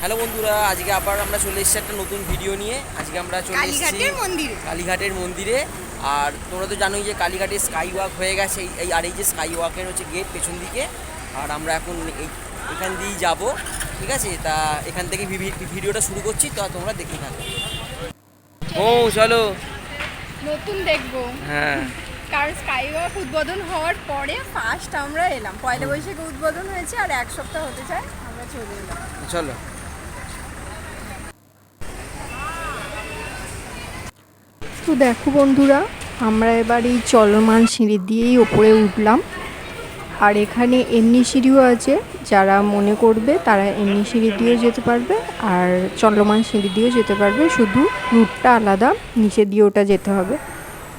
Hello বন্ধুরা আজকে আবার আমরা চলে এসেছি একটা নতুন ভিডিও নিয়ে। আজকে আমরা চলে এসেছি মন্দিরে। কালীঘাটের মন্দিরে। আর তোমরা তো জানোই যে কালীঘাটে স্কাই ওয়াক হয়ে গেছে এই- আর এই যে স্কাই ওয়াকের হচ্ছে গেট পেছন দিকে। আর আমরা এখন এই এখান দিয়েই যাব ঠিক আছে? তা এখান থেকে ভিডিওটা শুরু করছি তো তোমরা দেখতে থাকো। ও চলো। নতুন দেখব। হ্যাঁ। কারণ স্কাই ওয়াক উদ্বোধন হওয়ার পরে ফার্স্ট আমরা এলাম। পয়লা বৈশাখে উদ্বোধন হয়েছে আর এক সপ্তাহ হতে চায় আমরা চলে এলাম। চলো। তো দেখো বন্ধুরা, আমরা এবার এই চলমান সিঁড়ি দিয়েই ওপরে উঠলাম। আর এখানে এমনি সিঁড়িও আছে, যারা মনে করবে তারা এমনি সিঁড়ি দিয়েও যেতে পারবে আর চলমান সিঁড়ি দিয়েও যেতে পারবে, শুধু রুটটা আলাদা, নিচে দিয়ে ওটা যেতে হবে।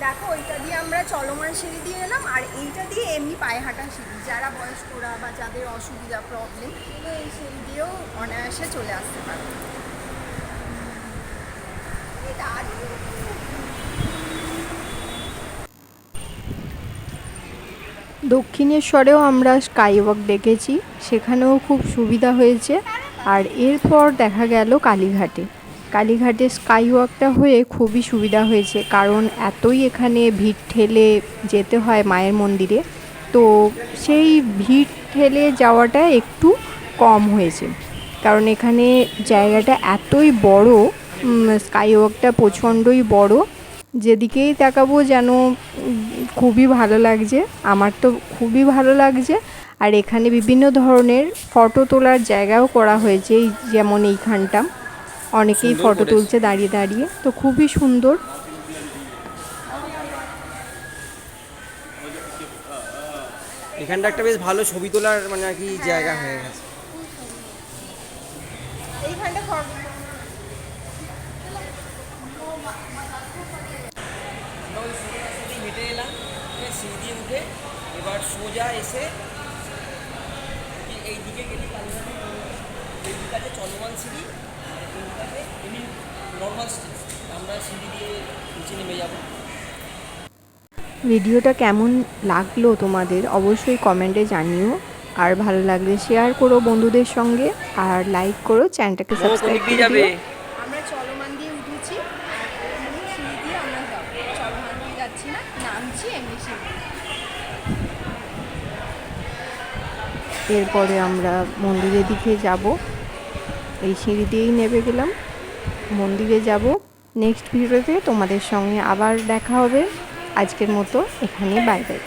দেখো, ওইটা দিয়ে আমরা চলমান সিঁড়ি দিয়ে এলাম আর এইটা দিয়ে এমনি পায়ে হাঁটা সিঁড়ি। যারা বয়স্করা বা যাদের অসুবিধা প্রবলেম তো এই সিঁড়ি দিয়েও অনায়াসে চলে আসতে পারবে। দক্ষিণেশ্বরেও আমরা স্কাই ওয়াক দেখেছি, সেখানেও খুব সুবিধা হয়েছে। আর এরপর দেখা গেল কালীঘাটে। কালীঘাটে স্কাই ওয়াকটা হয়ে খুবই সুবিধা হয়েছে, কারণ এতই এখানে ভিড় ঠেলে যেতে হয় মায়ের মন্দিরে। তো সেই ভিড় ঠেলে যাওয়াটা একটু কম হয়েছে, কারণ এখানে জায়গাটা এতই বড় স্কাই ওয়াকটা প্রচণ্ডই বড়। যেদিকেই তাকাবো যেন খুবই ভালো লাগছে। আমার তো খুবই ভালো লাগছে। আর এখানে বিভিন্ন ধরনের ফটো তোলার জায়গাও করা হয়েছে এই যেমন এইখানটা। অনেকেই ফটো তুলছে দাঁড়িয়ে দাঁড়িয়ে। তো খুবই সুন্দর। এখানটা একটা বেশ ভালো ছবি তোলার মানে আর কি জায়গা হয়ে গেছে। হেঁটে এলাম। সিঁড়ি উঠে এবার সোজা এসে এই- দিকে গেলে কালীঘাটে এই দিকে আছে চলমান সিঁড়ি আর এই দিকে আছে এমনি নর্মাল সিঁড়ি। আমরা সিঁড়ি দিয়ে নিচে নেমে যাব। ভিডিওটা কেমন লাগল তোমাদের অবশ্যই কমেন্টে জানিও। আর ভালো লাগলে শেয়ার করো বন্ধুদের সঙ্গে। আর লাইক করো চ্যানেলটাকে সাবস্ক্রাইব করে আমরা চলমান দিয়ে উঠেছি। পারছি না, নামছি এমনি এরপরে আমরা মন্দিরের দিকে যাব। এই সিঁড়ি দিয়েই নেবে গেলাম। মন্দিরে যাব। নেক্সট ভিডিওতে তোমাদের সঙ্গে আবার দেখা হবে। আজকের মতো এখানে বাই বাই